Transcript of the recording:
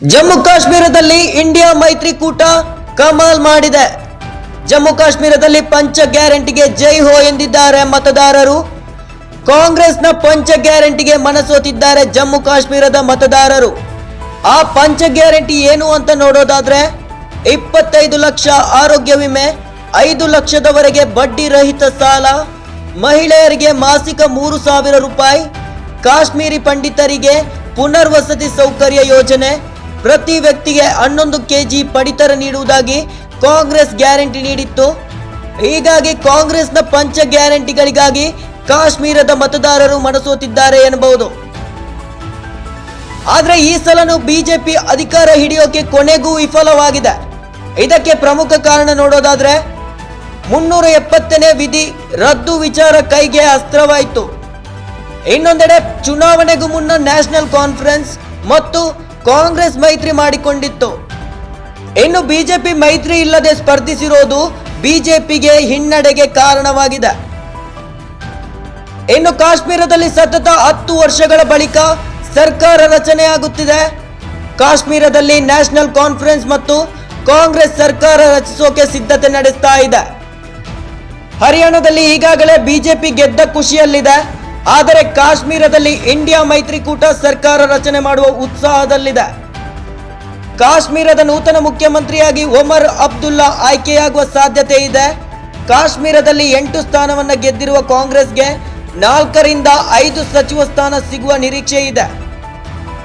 ಜಮ್ಮು ಕಾಶ್ಮೀರದಲ್ಲಿ ಇಂಡಿಯಾ ಮೈತ್ರಿಕೂಟ ಕಮಾಲ್ ಮಾಡಿದೆ. ಜಮ್ಮು ಕಾಶ್ಮೀರದಲ್ಲಿ ಪಂಚ ಗ್ಯಾರಂಟಿಗೆ ಜೈ ಹೋ ಎಂದಿದ್ದಾರೆ ಮತದಾರರು. ಕಾಂಗ್ರೆಸ್ನ ಪಂಚ ಗ್ಯಾರಂಟಿಗೆ ಮನಸೋತಿದ್ದಾರೆ ಜಮ್ಮು ಕಾಶ್ಮೀರದ ಮತದಾರರು. ಆ ಪಂಚ ಗ್ಯಾರಂಟಿ ಏನು ಅಂತ ನೋಡೋದಾದ್ರೆ, ಇಪ್ಪತ್ತೈದು ಲಕ್ಷ ಆರೋಗ್ಯ ವಿಮೆ, ಐದು ಲಕ್ಷದವರೆಗೆ ಬಡ್ಡಿ ರಹಿತ ಸಾಲ, ಮಹಿಳೆಯರಿಗೆ ಮಾಸಿಕ ಮೂರು ಸಾವಿರ ರೂಪಾಯಿ, ಕಾಶ್ಮೀರಿ ಪಂಡಿತರಿಗೆ ಪುನರ್ವಸತಿ ಸೌಕರ್ಯ ಯೋಜನೆ ಪ್ರತಿ ವ್ಯಕ್ತಿಗೆ ಹನ್ನೊಂದು ಕೆಜಿ ಪಡಿತರ ನೀಡುವುದಾಗಿ ಕಾಂಗ್ರೆಸ್ ಗ್ಯಾರಂಟಿ ನೀಡಿತ್ತು. ಹೀಗಾಗಿ ಕಾಂಗ್ರೆಸ್ನ ಪಂಚ ಗ್ಯಾರಂಟಿಗಳಿಗಾಗಿ ಕಾಶ್ಮೀರದ ಮತದಾರರು ಮನಸೋತಿದ್ದಾರೆ ಎನ್ನಬಹುದು ಆದರೆ ಈ ಸಲನು ಬಿಜೆಪಿ ಅಧಿಕಾರ ಹಿಡಿಯೋಕೆ ಕೊನೆಗೂ ವಿಫಲವಾಗಿದೆ. ಇದಕ್ಕೆ ಪ್ರಮುಖ ಕಾರಣ ನೋಡೋದಾದ್ರೆ ಮುನ್ನೂರ ಎಪ್ಪತ್ತನೇ ವಿಧಿ ರದ್ದು ವಿಚಾರ ಕೈಗೆ ಅಸ್ತ್ರವಾಯಿತು. ಇನ್ನೊಂದೆಡೆ ಚುನಾವಣೆಗೂ ಮುನ್ನ ನ್ಯಾಷನಲ್ ಕಾನ್ಫರೆನ್ಸ್ ಮತ್ತು ಕಾಂಗ್ರೆಸ್ ಮೈತ್ರಿ ಮಾಡಿಕೊಂಡಿತ್ತು. ಇನ್ನು ಬಿಜೆಪಿ ಮೈತ್ರಿ ಇಲ್ಲದೆ ಸ್ಪರ್ಧಿಸಿರೋದು ಬಿಜೆಪಿಗೆ ಹಿನ್ನಡೆಗೆ ಕಾರಣವಾಗಿದೆ. ಇನ್ನು ಕಾಶ್ಮೀರದಲ್ಲಿ ಸತತ ಹತ್ತು ವರ್ಷಗಳ ಬಳಿಕ ಸರ್ಕಾರ ರಚನೆಯಾಗುತ್ತಿದೆ ಕಾಶ್ಮೀರದಲ್ಲಿ ನ್ಯಾಷನಲ್ ಕಾನ್ಫರೆನ್ಸ್ ಮತ್ತು ಕಾಂಗ್ರೆಸ್ ಸರ್ಕಾರ ರಚಿಸೋಕೆ ಸಿದ್ಧತೆ ನಡೆಸ್ತಾ ಇದೆ. ಹರಿಯಾಣದಲ್ಲಿ ಈಗಾಗಲೇ ಬಿಜೆಪಿ ಗೆದ್ದ ಖುಷಿಯಲ್ಲಿದೆ. ಆದರೆ ಕಾಶ್ಮೀರದಲ್ಲಿ ಇಂಡಿಯಾ ಮೈತ್ರಿಕೂಟ ಸರ್ಕಾರ ರಚನೆ ಮಾಡುವ ಉತ್ಸಾಹದಲ್ಲಿದೆ. ಕಾಶ್ಮೀರದ ನೂತನ ಮುಖ್ಯಮಂತ್ರಿಯಾಗಿ ಒಮರ್ ಅಬ್ದುಲ್ಲಾ ಆಯ್ಕೆಯಾಗುವ ಸಾಧ್ಯತೆ ಇದೆ. ಕಾಶ್ಮೀರದಲ್ಲಿ ಎಂಟು ಸ್ಥಾನವನ್ನು ಗೆದ್ದಿರುವ ಕಾಂಗ್ರೆಸ್ಗೆ ನಾಲ್ಕರಿಂದ ಐದು ಸಚಿವ ಸ್ಥಾನ ಸಿಗುವ ನಿರೀಕ್ಷೆ ಇದೆ.